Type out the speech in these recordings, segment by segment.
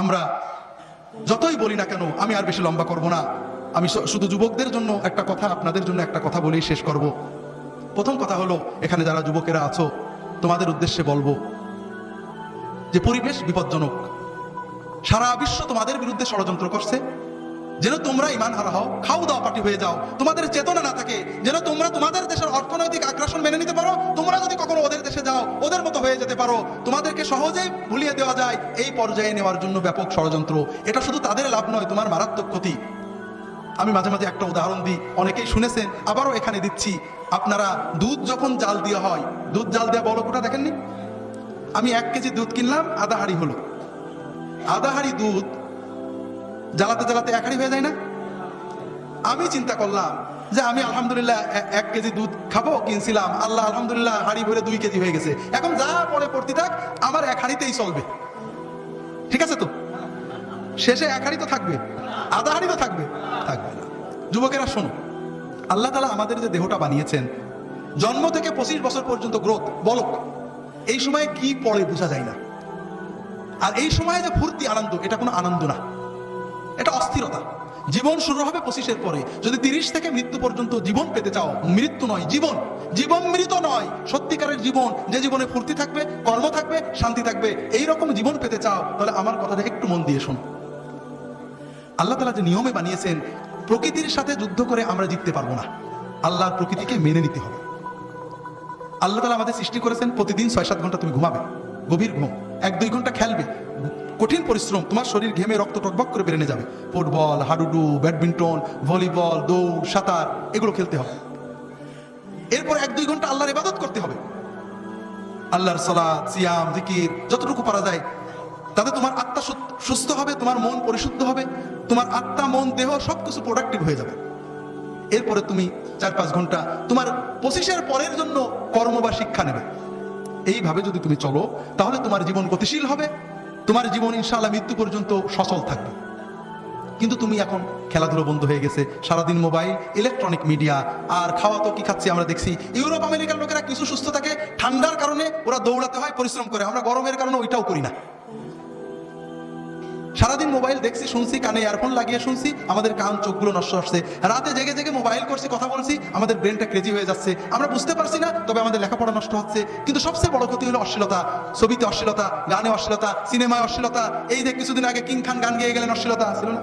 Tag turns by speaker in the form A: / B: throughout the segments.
A: আমরা যতই বলি না কেন, আমি আর বেশি লম্বা করব না। আমি শুধু যুবকদের জন্য একটা কথা, আপনাদের জন্য একটা কথা বলেই শেষ করব। প্রথম কথা হলো, এখানে যারা যুবকেরা আছো, তোমাদের উদ্দেশ্যে বলব যে পরিবেশ বিপজ্জনক। সারা বিশ্ব তোমাদের বিরুদ্ধে ষড়যন্ত্র করছে। যেন তোমরা ইমান হারা হও খাও দাও পার্টি হয়ে যাও, তোমাদের চেতনা না থাকে, যেন তোমরা তোমাদের দেশের অর্থনৈতিক আগ্রাসন মেনে নিতে পারো, তোমরা যদি কখনো ওদের দেশে যাও, ওদের মতো হয়ে যেতে পারো, তোমাদেরকে সহজেই ভুলিয়ে দেওয়া যায়, এই পর্যায়ে নেওয়ার জন্য ব্যাপক ষড়যন্ত্র। এটা শুধু তাদের লাভ নয়, তোমার মারাত্মক ক্ষতি। আমি মাঝে মাঝে একটা উদাহরণ দিই, অনেকেই শুনেছেন, আবারও এখানে দিচ্ছি, আপনারা দুধ যখন জাল দেওয়া হয়, দুধ জাল দেওয়া বড় কোটা দেখেননি? আমি এক কেজি দুধ কিনলাম, আধা হাড়ি হলো। আধা হাড়ি দুধ জ্বালাতে জ্বালাতে এক হাড়ি হয়ে যায় না? আমি চিন্তা করলাম যে আমি আলহামদুলিল্লাহ এক কেজি দুধ খাব, কিনছিলাম। আল্লাহ আলহামদুলিল্লাহ হাড়ি ভরে দুই কেজি হয়ে গেছে। এখন যা পরে পড়তে থাক, আমার এক হাড়িতেই চলবে। ঠিক আছে তো? শেষে এক হাড়ি তো থাকবে। আধা হাড়ি তো থাকবে। থাকবে না। যুবকেরা, শোনো। আল্লাহ তালা আমাদের যে দেহটা বানিয়েছেন, জন্ম থেকে পঁচিশ বছর পর্যন্ত গ্রোথ বলক এই সময়ে কি পড়ে বোঝা যায় না। আর এই সময়ে যে ফুর্তি আনন্দ, এটা কোনো আনন্দ না। এটা অস্থিরতা। জীবন শুরু হবে পঁচিশের পরে। যদি তিরিশ থেকে মৃত্যু পর্যন্ত জীবন পেতে চাও, মৃত্যু নয়, জীবন। জীবন মৃত নয়। সত্যিকারের জীবন, যে জীবনে ফুর্তি থাকবে, কর্ম থাকবে, শান্তি থাকবে এই রকম জীবন পেতে চাও, তাহলে আমার কথাটা একটু মন দিয়ে শোনো। আল্লাহ তালা যে নিয়মে বানিয়েছেন, প্রকৃতির সাথে যুদ্ধ করে আমরা জিততে পারব না। আল্লাহর প্রকৃতিকে মেনে নিতে হবে। আল্লাহ তালা আমাদের সৃষ্টি করেছেন, প্রতিদিন ছয় সাত ঘণ্টা তুমি ঘুমাবে। গভীর ঘুম। এক দুই ঘণ্টা খেলবে। কঠিন পরিশ্রম, তোমার শরীর ঘেমে রক্ত টকবক করে বেরিয়ে যাবে। ফুটবল, হাডুডু, ব্যাডমিন্টন, ভলিবল, দৌড়, সাঁতার, এগুলো খেলতে হবে। এরপর এক দুই ঘণ্টা আল্লাহর ইবাদত করতে হবে। আল্লাহর সালাত, সিয়াম, জিকির, যতটুকু পারা যায়, তাতে তোমার আত্মা সুস্থ হবে, তোমার মন পরিশুদ্ধ হবে, তোমার আত্মা, মন, দেহ সবকিছু প্রোডাক্টিভ হয়ে যাবে। এরপরে তুমি চার পাঁচ ঘণ্টা তোমার পঁচিশের পরের জন্য কর্ম বা শিক্ষা নেবে। এইভাবে যদি তুমি চলো, তাহলে তোমার জীবন গতিশীল হবে। তোমার জীবন ইনশাল্লাহ মৃত্যু পর্যন্ত সচল থাকবে। কিন্তু তুমি এখন খেলাধুলো বন্ধ হয়ে গেছে, সারাদিন মোবাইল ইলেকট্রনিক মিডিয়া আর খাওয়া তো কি খাচ্ছি আমরা দেখছি। ইউরোপ, আমেরিকার লোকেরা কিছু সুস্থ থাকে, ঠান্ডার কারণে ওরা দৌড়াতে হয়, পরিশ্রম করে। আমরা গরমের কারণে ওইটাও করি না। সারাদিন মোবাইল দেখছি, শুনছি, কানে ইয়ারফোন লাগিয়ে শুনছি, আমাদের কান চোখগুলো নষ্ট হচ্ছে। রাতে জেগে জেগে মোবাইল করছি, কথা বলছি, আমাদের ব্রেনটা ক্রেজি হয়ে যাচ্ছে। আমরা বুঝতে পারছি না, তবে আমাদের লেখাপড়া নষ্ট হচ্ছে। কিন্তু সবচেয়ে বড় ক্ষতি হলো অশ্লীলতা। ছবিতে অশ্লীলতা, গানে অশ্লীলতা, সিনেমায় অশ্লীলতা। এই যে কিছুদিন আগে কিং খান গান গেয়ে গেলেন অশ্লীলতা, ছিল না?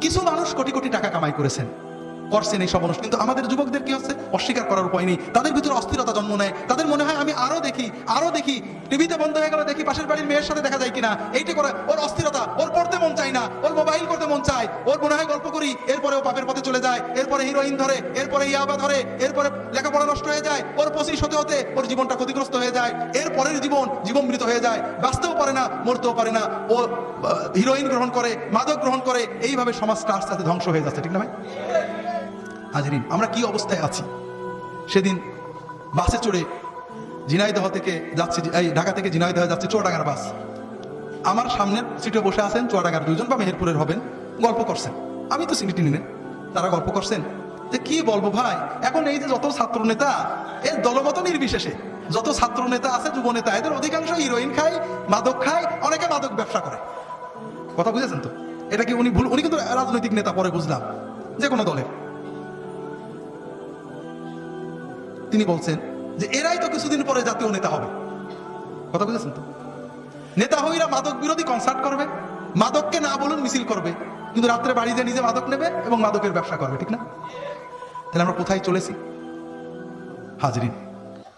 A: কিছু মানুষ কোটি কোটি টাকা কামাই করেছেন। করছেন এই সব মানুষ কিন্তু আমাদের যুবকদের কি হচ্ছে? অস্বীকার করার উপায় নেই। তাদের ভিতরে অস্থিরতা জন্ম নেয়। তাদের মনে হয়, আমি আরও দেখি আরও দেখি। টিভিতে বন্ধ হয়ে গেলে দেখি পাশের বাড়ির মেয়ের সাথে দেখা যায় কিনা? এইটা করে ওর অস্থিরতা। ওর পড়তে মন চায় না। ওর মোবাইল করতে মন চায়। ওর মনে হয় গল্প করি। এরপরে ও পাপের পথে চলে যায়। এরপরে হিরোইন ধরে। এরপরে ইয়াবা ধরে। এরপরে লেখাপড়া নষ্ট হয়ে যায়। ওর পঁচিশ হতে হতে ওর জীবনটা ক্ষতিগ্রস্ত হয়ে যায়। এর পরের জীবন জীবন মৃত হয়ে যায়। বাঁচতেও পারে না, মরতেও পারে না। ও হিরোইন গ্রহণ করে, মাদক গ্রহণ করে। এইভাবে সমাজটা আস্তে আস্তে ধ্বংস হয়ে যাচ্ছে। ঠিক না ভাই? হাজরিন, আমরা কি অবস্থায় আছি? সেদিন বাসে চড়ে ঝিনাইদহ থেকে যাচ্ছে, এই ঢাকা থেকে ঝিনাইদহ যাচ্ছে চুয়াডাঙ্গার বাস। আমার সামনের সিটে বসে আছেন চুয়াডাঙ্গার দুজন বা মেহেরপুরের হবেন, গল্প করছেন। আমি তো সিটি নিলেন তারা গল্প করছেন। যে কি বলব ভাই, এখন এই যে যত ছাত্র নেতা এর দলমত নির্বিশেষে যত ছাত্র নেতা আছে যুব নেতা এদের অধিকাংশ হিরোইন খায়, মাদক খায়, অনেকে মাদক ব্যবসা করে। কথা বুঝেছেন তো? এটা কি উনি ভুল? উনি কিন্তু রাজনৈতিক নেতা, পরে বুঝলাম। যে কোনো দলের তিনি বলছেন যে এরাই তো কিছুদিন পরে জাতীয় নেতা হবে। কথা বুঝেছেন তো? নেতা হইরা মাদক বিরোধী কনসার্ট করবে, মাদককে না বলুন মিছিল করবে, কিন্তু রাত্রে বাড়িতে নিজে মাদক নেবে এবং মাদকের ব্যবসা করবে, ঠিক না? তাহলে আমরা কোথায় চলেছি? হাজরিন,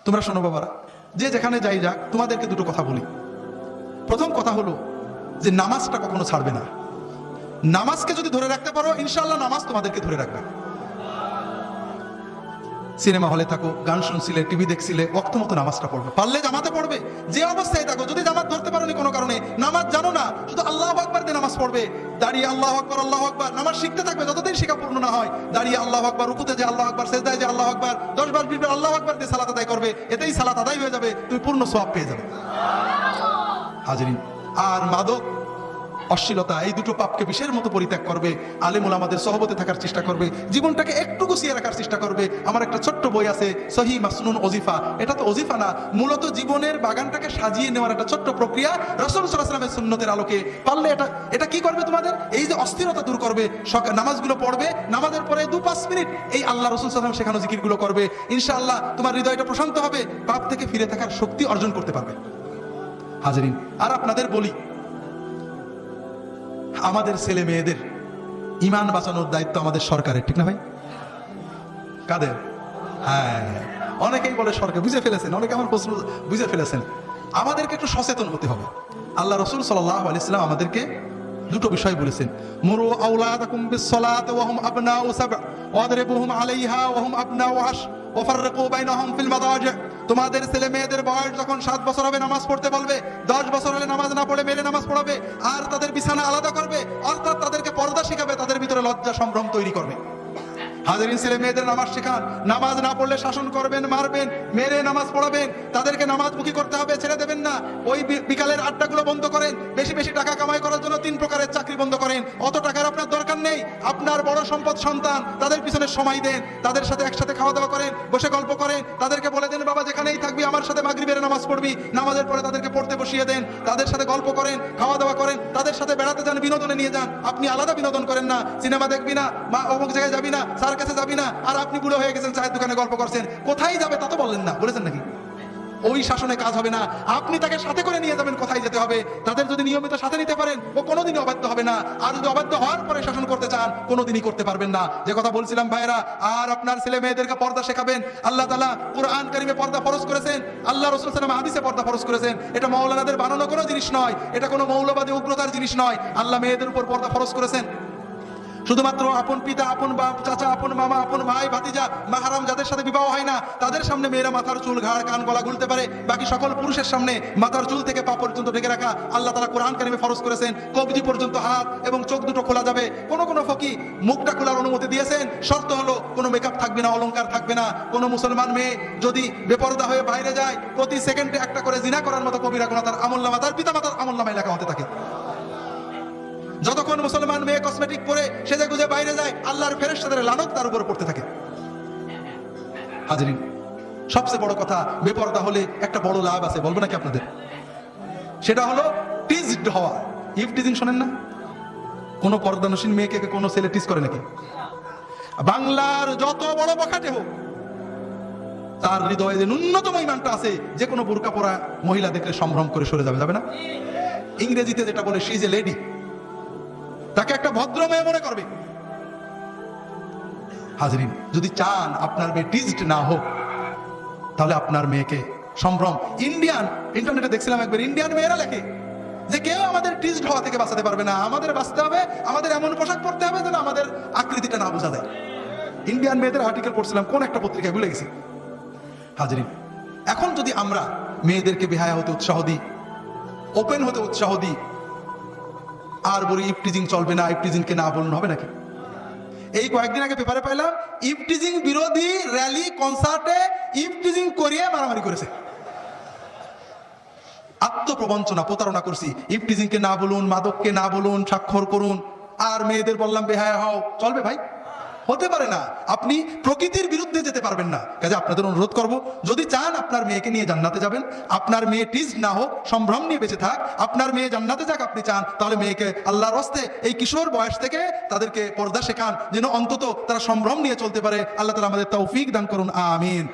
A: তোমরা শোনো বাবারা, যে যেখানে যাই যাক, তোমাদেরকে দুটো কথা বলি। প্রথম কথা হলো যে নামাজটা কখনো ছাড়বে না। নামাজকে যদি ধরে রাখতে পারো ইনশাল্লাহ নামাজ তোমাদেরকে ধরে রাখবে। সিনেমা হলে থাকো, গান শুনছিলে, টিভি দেখছিলে ওক্ত মতো নামাজটা পড়বে। পারলে জামাতে পড়বে। যে অবস্থায় থাকো, যদি জামাত ধরতে পারোনি কোনো কারণে, নামাজ জানো না, শুধু আল্লাহ আকবার দিয়ে নামাজ পড়বে। দাঁড়িয়ে আল্লাহ আকবার আল্লাহ আকবার, নামাজ শিখতে থাকবে, যতদিন শিখা পূর্ণ না হয়, দাঁড়িয়ে আল্লাহ আকবার, রুকুতে যে আল্লাহ আকবার, সেজদায় যে আল্লাহ আকবার, দশ বার বিশ বার আল্লাহ আকবার দিয়ে সালাত আদায় করবে, এতেই সালাত আদায় হয়ে যাবে, তুমি পূর্ণ সোয়াব পেয়ে যাবে। হাজরিন, আর মাদক অশ্লীলতা, এই দুটো পাপকে বিষের মতো পরিত্যাগ করবে। আলেমুল আমাদের সহবতে থাকার চেষ্টা করবে। জীবনটাকে একটু গুছিয়ে রাখার চেষ্টা করবে। আমার একটা ছোট্ট বই আছে, সহি মাসনুন ওজিফা। এটা তো ওজিফা না, মূলত জীবনের বাগানটাকে সাজিয়ে নেওয়ার একটা ছোট্ট প্রক্রিয়া রসুল সাল্লাহামের সুন্নতের আলোকে। পারলে এটা এটা কি করবে তোমাদের? এই যে অস্থিরতা দূর করবে সকাল নামাজগুলো পড়বে, নামাজের পরে দু পাঁচ মিনিট এই আল্লাহ রসুল সাল্লাম শেখানো জিকিরগুলো করবে। ইনশাআল্লাহ তোমার হৃদয়টা প্রশান্ত হবে, পাপ থেকে ফিরে থাকার শক্তি অর্জন করতে পারবে। হাজারিন, আর আপনাদের বলি আমাদের ছেলে মেয়েদের ইমান বাঁচানোর দায়িত্ব আমাদের সরকারের, ঠিক না ভাই? কাদের? হ্যাঁ অনেকেই বলে সরকার, বুঝে ফেলেছেন, অনেকে আমার প্রশ্ন বুঝে ফেলেছেন। আমাদেরকে একটু সচেতন হতে হবে। আল্লাহ রসুল সাল্লাহ আলাইসাল্লাম আমাদেরকে দুটো বিষয় বলেছেন। মুরু আউলাদাকুম বিসসালাত ওয়া হুম আবনাউ সাব ওয়াদরিবুহুম আলাইহা ওয়া হুম আবনাউ আশ ওয়াফাররিকু বাইনাহুম ফিল মাদাজি। তোমাদের ছেলে মেয়েদের বয়স যখন সাত বছর হবে, নামাজ পড়তে বলবে, দশ বছর হলে নামাজ না পড়ে মেলে নামাজ পড়াবে, আর তাদের বিছানা আলাদা করবে, অর্থাৎ তাদেরকে পর্দা শিখাবে, তাদের ভিতরে লজ্জা সম্ভ্রম তৈরি করবে। হাজারিন ছেলে মেয়েদের নামাজ শেখান। নামাজ না পড়লে শাসন করবেন, মারবেন মেরে নামাজ পড়াবেন। তাদেরকে নামাজ মুখী করতে হবে, ছেড়ে দেবেন না। ওই বিকালের আড্ডাগুলো বন্ধ করেন। বেশি বেশি টাকা কামাই করার জন্য তিন প্রকারের চাকরি বন্ধ করেন। অত টাকার আপনার দরকার নেই। আপনার বড় সম্পদ সন্তান, তাদের পিছনে সময় দেন। তাদের সাথে একসাথে খাওয়া দাওয়া করেন, বসে গল্প করেন। তাদেরকে বলে দেন, বাবা, যেখানেই থাকবি, আমার সাথে মাগরিবের নামাজ পড়বি। নামাজের পরে তাদেরকে পড়তে বসিয়ে দেন। তাদের সাথে গল্প করেন খাওয়া দাওয়া করেন। তাদের সাথে বেড়াতে যান, বিনোদনে নিয়ে যান। আপনি আলাদা বিনোদন করেন না। সিনেমা দেখবি না বা অমুক জায়গায় যাবি না। স্যার কাছে যাবি না, আর আপনি বুড়ো হয়ে গেছেন, চায়ের দোকানে গল্প করছেন, কোথায় যাবে তা তো বললেন না, বলেছেন নাকি? ওই শাসনে কাজ হবে না, আপনি তাকে সাথে করে নিয়ে যাবেন, কোথায় যেতে হবে? তাদের যদি নিয়মিত সাথে নিতে পারেন, ও কোনোদিনই অবাধ্য হবে না, আর যদি অবাধ্য হওয়ার পরে শাসন করতে চান, কোনোদিনই করতে পারবেন না। যে কথা বলছিলাম ভাইরা আর আপনার ছেলে মেয়েদেরকে পর্দা শেখাবেন, আল্লাহ তালা কোরআন কারিমে পর্দা ফরজ করেছেন, আল্লাহ রসুল সালাম হাদিসে পর্দা ফরজ করেছেন। এটা মৌলানাদের বানানো কোনো জিনিস নয়, এটা কোনো মৌলবাদী উগ্রতার জিনিস নয়। আল্লাহ মেয়েদের উপর পর্দা ফরজ করেছেন। শুধুমাত্র আপন পিতা, আপন বাপ, চাচা, আপন মামা, আপন ভাই, ভাতিজা, মাহারাম যাদের সাথে বিবাহ হয় না, তাদের সামনে মেয়েরা মাথার চুল, ঘাড়, কান, গলা গুলতে পারে। বাকি সকল পুরুষের সামনে মাথার চুল থেকে পা পর্যন্ত ঢেকে রাখা। আল্লাহ তারা কোরআন কারিমে ফরজ করেছেন, কবজি পর্যন্ত হাত এবং চোখ দুটো খোলা যাবে। কোনো কোনো ফকি মুখটা খোলার অনুমতি দিয়েছেন, শর্ত হলো কোনো মেকআপ থাকবে না, অলংকার থাকবে না। কোনো মুসলমান মেয়ে যদি বেপরদা হয়ে বাইরে যায়, প্রতি সেকেন্ডে একটা করে জিনা করার মতো কবিরা গোনা তার আমল নামা, তার পিতা মাতার আমল নামায় লেখা হতে থাকে। যতক্ষণ মুসলমান মেয়ে কসমেটিক পরে সেজে গুজে বাইরে যায়, আল্লাহর ফেরেশতাদের লানত তার উপর পড়তে থাকে। হাজিরিন, সবচেয়ে বড় কথা বেপরদা হলে একটা বড় লাভ আছে, বলব নাকি আপনাদের? সেটা হলো টিজড হওয়া। ইফ টিজিং শোনেন না? কোনো পর্দানসীন মেয়েকে কোনো ছেলে টিজ করে নাকি? বাংলার যত বড় বখাটে হোক, তার হৃদয়ে যে ন্যূনতম ইমানটা আছে, যে কোনো বোরকা পরা মহিলা দেখলে সম্ভ্রম করে সরে যাবে যাবে না? ইংরেজিতে যেটা বলে সি ইজ এ লেডি তাকে একটা ভদ্র মেয়ে মনে করবে। হাজরিন, যদি চান আপনার মেয়ে টিজড না হোক, তাহলে আপনার মেয়েকে সম্ভ্রম ইন্ডিয়ান, ইন্টারনেটে দেখছিলাম একবার, ইন্ডিয়ান মেয়েরা লেখে যে কেউ আমাদের টিজড হওয়া থেকে বাঁচাতে পারবে না। আমাদের বাঁচতে হবে, আমাদের এমন পোশাক পরতে হবে যেন আমাদের আকৃতিটা না বোঝা যায়। ইন্ডিয়ান মেয়েদের আর্টিকেল পড়ছিলাম, কোন একটা পত্রিকায় ভুলে গেছি। হাজরিন, এখন যদি আমরা মেয়েদেরকে বেহায়া হতে উৎসাহ দিই ওপেন হতে উৎসাহ দিই আর বলি ইফটিজিং চলবে না, ইফটিজিংকে না বলুন, হবে নাকি? এই কয়েকদিন আগে পেপারে পাইলাম, ইফটিজিং বিরোধী র্যালি, কনসার্টে ইফটিজিং করিয়ে মারামারি করেছে। আত্মপ্রবঞ্চনা, প্রতারণা করছি। ইফটিজিংকে না বলুন, মাদককে না বলুন, স্বাক্ষর করুন। আর মেয়েদের বললাম, বেহায়া হও। চলবে ভাই। হতে পারে না। আপনি প্রকৃতির বিরুদ্ধে যেতে পারবেন না। কাজে আপনাদের অনুরোধ করব, যদি চান আপনার মেয়েকে নিয়ে জান্নাতে যাবেন, আপনার মেয়ে টিজ না হোক, সম্ভ্রম নিয়ে বেঁচে থাক, আপনার মেয়ে জান্নাতে যাক আপনি চান, তাহলে মেয়েকে আল্লাহর হস্তে এই কিশোর বয়স থেকে তাদেরকে পর্দা শেখান, যেন অন্তত তারা সম্ভ্রম নিয়ে চলতে পারে। আল্লাহ তালা আমাদের তৌফিক দান করুন, আমিন।